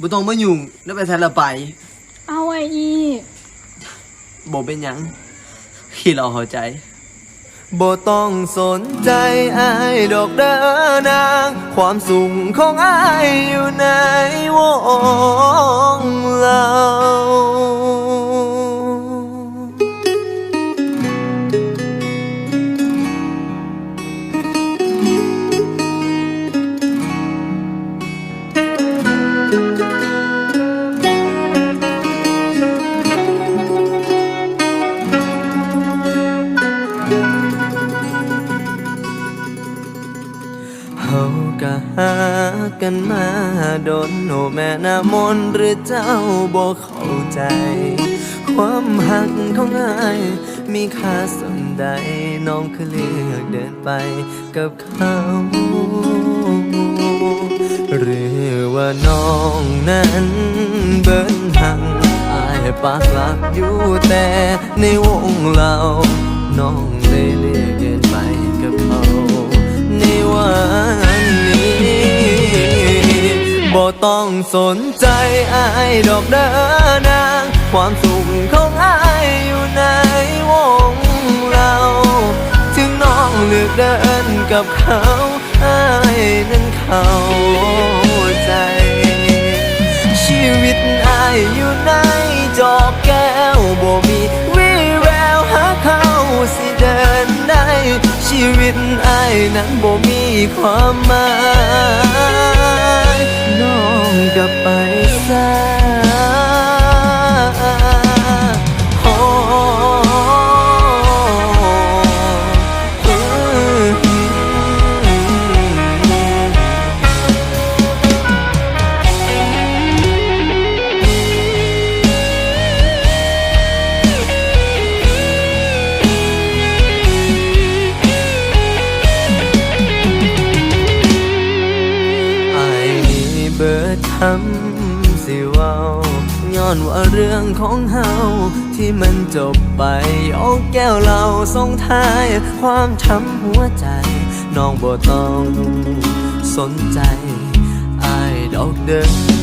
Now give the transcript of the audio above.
บ่ต้องมายุ่งแล้วไปทันละไป เอาไอ้อีบ่เป็นหยังที่เราเข้าใจบ่ต้องสนใจอายดอกเด้อนาง ความสุขของอายอยู่ในวง เฮาก็หากันมาโดนโนแม่นามนหรือเจ้าบ่เข้าใจ ความหักของอายมีค่าสนใดน้องคือเลือกเดินไปกับเขาหรือว่าน้องนั้นเบิ้นหังอายปากหลักอยู่แต่ในวงเรา น้องเลยเลือกเดินไปกับเขา บ่ต้องสนใจอายดอกเด้อนาง ความสุขของอายอยู่ในวงเรา ถึงน้องเลือกเดินกับเขาอายนั้นเข้าใจ ชีวิตอายอยู่ในจอกแก้วบ่มีวี่แววหาเขาสิเดินได้ ชีวิตอายนั้นบ่มีความหมาย น้องก็ไป ดทำสิเว้าย้อนว่าเรื่องของเฮาที่มันจบไปเอาแก้วเราส่งท้าย ความช้ำหัวใจ น้องบ่ต้องสนใจอายดอกเดิน